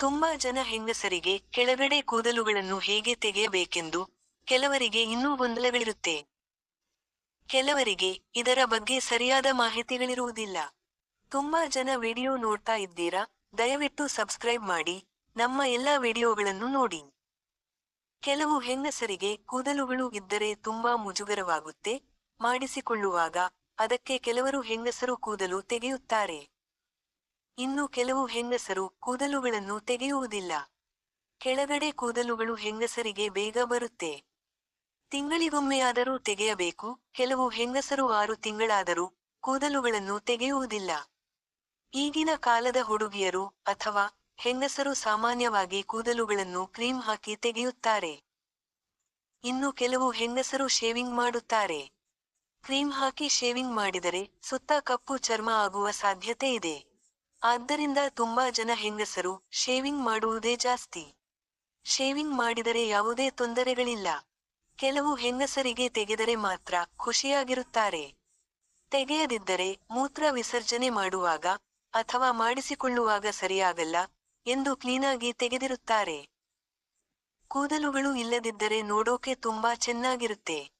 ತುಂಬಾ ಜನ ಹೆಂಗಸರಿಗೆ ಕೆಳಗಡೆ ಕೂದಲುಗಳನ್ನು ಹೇಗೆ ತೆಗೆಯಬೇಕೆಂದು ಕೆಲವರಿಗೆ ಇನ್ನೂ ಗೊಂದಲಗಳಿರುತ್ತೆ ಕೆಲವರಿಗೆ ಇದರ ಬಗ್ಗೆ ಸರಿಯಾದ ಮಾಹಿತಿಗಳಿರುವುದಿಲ್ಲ. ತುಂಬಾ ಜನ ವಿಡಿಯೋ ನೋಡ್ತಾ ಇದ್ದೀರಾ? ದಯವಿಟ್ಟು ಸಬ್ಸ್ಕ್ರೈಬ್ ಮಾಡಿ, ನಮ್ಮ ಎಲ್ಲಾ ವಿಡಿಯೋಗಳನ್ನು ನೋಡಿ. ಕೆಲವು ಹೆಂಗಸರಿಗೆ ಕೂದಲುಗಳು ಇದ್ದರೆ ತುಂಬಾ ಮುಜುಗರವಾಗುತ್ತೆ. ಮಾಡಿಸಿಕೊಳ್ಳುವಾಗ ಅದಕ್ಕೆ ಕೆಲವರು ಹೆಂಗಸರು ಕೂದಲು ತೆಗೆಯುತ್ತಾರೆ. ಇನ್ನು ಕೆಲವು ಹೆಂಗಸರು ಕೂದಲುಗಳನ್ನು ತೆಗೆಯುವುದಿಲ್ಲ. ಕೆಳಗಡೆ ಕೂದಲುಗಳು ಹೆಂಗಸರಿಗೆ ಬೇಗ ಬರುತ್ತೆ. ತಿಂಗಳಿಗೊಮ್ಮೆಯಾದರೂ ತೆಗೆಯಬೇಕು. ಕೆಲವು ಹೆಂಗಸರು ಆರು ತಿಂಗಳಾದರೂ ಕೂದಲುಗಳನ್ನು ತೆಗೆಯುವುದಿಲ್ಲ. ಈಗಿನ ಕಾಲದ ಹುಡುಗಿಯರು ಅಥವಾ ಹೆಂಗಸರು ಸಾಮಾನ್ಯವಾಗಿ ಕೂದಲುಗಳನ್ನು ಕ್ರೀಮ್ ಹಾಕಿ ತೆಗೆಯುತ್ತಾರೆ. ಇನ್ನು ಕೆಲವು ಹೆಂಗಸರು ಶೇವಿಂಗ್ ಮಾಡುತ್ತಾರೆ. ಕ್ರೀಮ್ ಹಾಕಿ ಶೇವಿಂಗ್ ಮಾಡಿದರೆ ಸುತ್ತ ಕಪ್ಪು ಚರ್ಮ ಆಗುವ ಸಾಧ್ಯತೆ ಇದೆ. ಆದ್ದರಿಂದ ತುಂಬಾ ಜನ ಹೆಂಗಸರು ಶೇವಿಂಗ್ ಮಾಡುವುದೇ ಜಾಸ್ತಿ. ಶೇವಿಂಗ್ ಮಾಡಿದರೆ ಯಾವುದೇ ತೊಂದರೆಗಳಿಲ್ಲ. ಕೆಲವು ಹೆಂಗಸರಿಗೆ ತೆಗೆದರೆ ಮಾತ್ರ ಖುಷಿಯಾಗಿರುತ್ತಾರೆ. ತೆಗೆಯದಿದ್ದರೆ ಮೂತ್ರ ವಿಸರ್ಜನೆ ಮಾಡುವಾಗ ಅಥವಾ ಮಾಡಿಸಿಕೊಳ್ಳುವಾಗ ಸರಿಯಾಗಲ್ಲ ಎಂದು ಕ್ಲೀನಾಗಿ ತೆಗೆದಿರುತ್ತಾರೆ. ಕೂದಲುಗಳು ಇಲ್ಲದಿದ್ದರೆ ನೋಡೋಕೆ ತುಂಬಾ ಚೆನ್ನಾಗಿರುತ್ತೆ.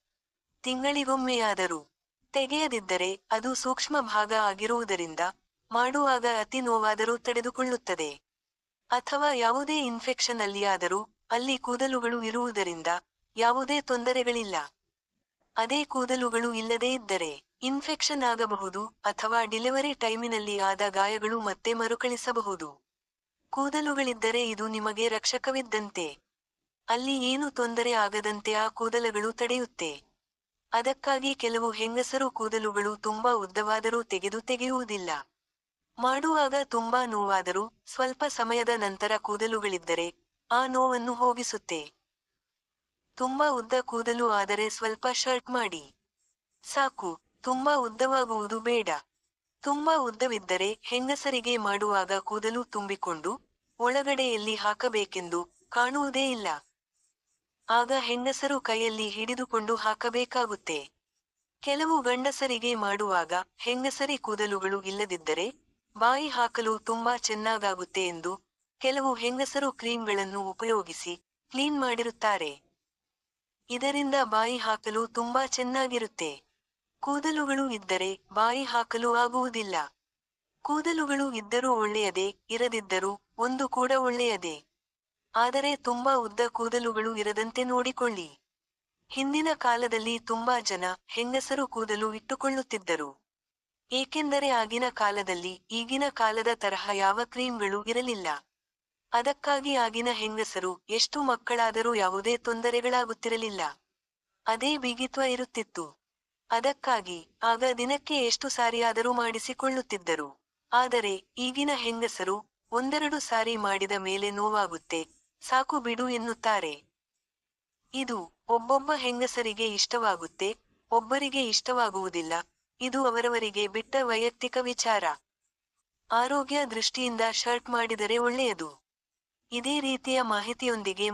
ತಿಂಗಳಿಗೊಮ್ಮೆಯಾದರೂ ತೆಗೆಯದಿದ್ದರೆ ಅದು ಸೂಕ್ಷ್ಮ ಭಾಗ ಆಗಿರುವುದರಿಂದ ಮಾಡುವಾಗ ಅತಿ ನೋವಾದರೂ ತಡೆದುಕೊಳ್ಳುತ್ತದೆ. ಅಥವಾ ಯಾವುದೇ ಇನ್ಫೆಕ್ಷನ್ ಅಲ್ಲಿಯಾದರೂ ಅಲ್ಲಿ ಕೂದಲುಗಳು ಇರುವುದರಿಂದ ಯಾವುದೇ ತೊಂದರೆಗಳಿಲ್ಲ. ಅದೇ ಕೂದಲುಗಳು ಇಲ್ಲದೇ ಇದ್ದರೆ ಇನ್ಫೆಕ್ಷನ್ ಆಗಬಹುದು ಅಥವಾ ಡೆಲಿವರಿ ಟೈಮಿನಲ್ಲಿ ಆದ ಗಾಯಗಳು ಮತ್ತೆ ಮರುಕಳಿಸಬಹುದು. ಕೂದಲುಗಳಿದ್ದರೆ ಇದು ನಿಮಗೆ ರಕ್ಷಕವಿದ್ದಂತೆ. ಅಲ್ಲಿ ಏನು ತೊಂದರೆ ಆಗದಂತೆ ಆ ಕೂದಲುಗಳು ತಡೆಯುತ್ತೆ. ಅದಕ್ಕಾಗಿ ಕೆಲವು ಹೆಂಗಸರು ಕೂದಲುಗಳು ತುಂಬಾ ಉದ್ದವಾದರೂ ತೆಗೆದು ತೆಗೆಯುವುದಿಲ್ಲ. ಮಾಡುವಾಗ ತುಂಬಾ ನೋವಾದರೂ ಸ್ವಲ್ಪ ಸಮಯದ ನಂತರ ಕೂದಲುಗಳಿದ್ದರೆ ಆ ನೋವನ್ನು ಹೋಗಿಸುತ್ತೆ. ತುಂಬಾ ಉದ್ದ ಕೂದಲು ಆದರೆ ಸ್ವಲ್ಪ ಶರ್ಟ್ ಮಾಡಿ. ಸಾಕು, ತುಂಬಾ ಉದ್ದವಾಗುವುದು ಬೇಡ. ತುಂಬಾ ಉದ್ದವಿದ್ದರೆ ಹೆಂಗಸರಿಗೆ ಮಾಡುವಾಗ ಕೂದಲು ತುಂಬಿಕೊಂಡು ಒಳಗಡೆಯಲ್ಲಿ ಹಾಕಬೇಕೆಂದು ಕಾಣುವುದೇ ಇಲ್ಲ. ಆಗ ಹೆಂಗಸರು ಕೈಯಲ್ಲಿ ಹಿಡಿದುಕೊಂಡು ಹಾಕಬೇಕಾಗುತ್ತೆ. ಕೆಲವು ಗಂಡಸರಿಗೆ ಮಾಡುವಾಗ ಹೆಂಗಸರಿ ಕೂದಲುಗಳು ಇಲ್ಲದಿದ್ದರೆ ಬಾಯಿ ಹಾಕಲು ತುಂಬಾ ಚೆನ್ನಾಗಾಗುತ್ತೆ ಎಂದು ಕೆಲವು ಹೆಂಗಸರು ಕ್ರೀಮ್ಗಳನ್ನು ಉಪಯೋಗಿಸಿ ಕ್ಲೀನ್ ಮಾಡಿರುತ್ತಾರೆ. ಇದರಿಂದ ಬಾಯಿ ಹಾಕಲು ತುಂಬಾ ಚೆನ್ನಾಗಿರುತ್ತೆ. ಕೂದಲುಗಳು ಇದ್ದರೆ ಬಾಯಿ ಹಾಕಲು ಆಗುವುದಿಲ್ಲ. ಕೂದಲುಗಳು ಇದ್ದರೂ ಒಳ್ಳೆಯದೇ, ಇರದಿದ್ದರೂ ಒಂದು ಕೂಡ ಒಳ್ಳೆಯದೇ. ಆದರೆ ತುಂಬಾ ಉದ್ದ ಕೂದಲುಗಳು ಇರದಂತೆ ನೋಡಿಕೊಳ್ಳಿ. ಹಿಂದಿನ ಕಾಲದಲ್ಲಿ ತುಂಬಾ ಜನ ಹೆಂಗಸರು ಕೂದಲು ಇಟ್ಟುಕೊಳ್ಳುತ್ತಿದ್ದರು. ಏಕೆಂದರೆ ಆಗಿನ ಕಾಲದಲ್ಲಿ ಈಗಿನ ಕಾಲದ ತರಹ ಯಾವ ಕ್ರೀಮ್ಗಳು ಇರಲಿಲ್ಲ. ಅದಕ್ಕಾಗಿ ಆಗಿನ ಹೆಂಗಸರು ಎಷ್ಟು ಮಕ್ಕಳಾದರೂ ಯಾವುದೇ ತೊಂದರೆಗಳಾಗುತ್ತಿರಲಿಲ್ಲ. ಅದೇ ಬಿಗಿತ್ವ ಇರುತ್ತಿತ್ತು. ಅದಕ್ಕಾಗಿ ಆಗ ದಿನಕ್ಕೆ ಎಷ್ಟು ಸಾರಿಯಾದರೂ ಮಾಡಿಸಿಕೊಳ್ಳುತ್ತಿದ್ದರು. ಆದರೆ ಈಗಿನ ಹೆಂಗಸರು ಒಂದೆರಡು ಸಾರಿ ಮಾಡಿದ ಮೇಲೆ ನೋವಾಗುತ್ತೆ. ಸಾಕು ಬಿಡು ಎನ್ನುತ್ತಾರೆ. ಇದು ಒಬ್ಬೊಬ್ಬ ಹೆಂಗಸರಿಗೆ ಇಷ್ಟವಾಗುತ್ತೆ, ಒಬ್ಬರಿಗೆ ಇಷ್ಟವಾಗುವುದಿಲ್ಲ. ಇದು ಅವರವರಿಗೆ ಬಿಟ್ಟ ವೈಯಕ್ತಿಕ ವಿಚಾರ. ಆರೋಗ್ಯ ದೃಷ್ಟಿಯಿಂದ ಶರ್ಟ್ ಮಾಡಿದರೆ ಒಳ್ಳೆಯದು. ಇದೇ ರೀತಿಯ ಮಾಹಿತಿಯೊಂದಿಗೆ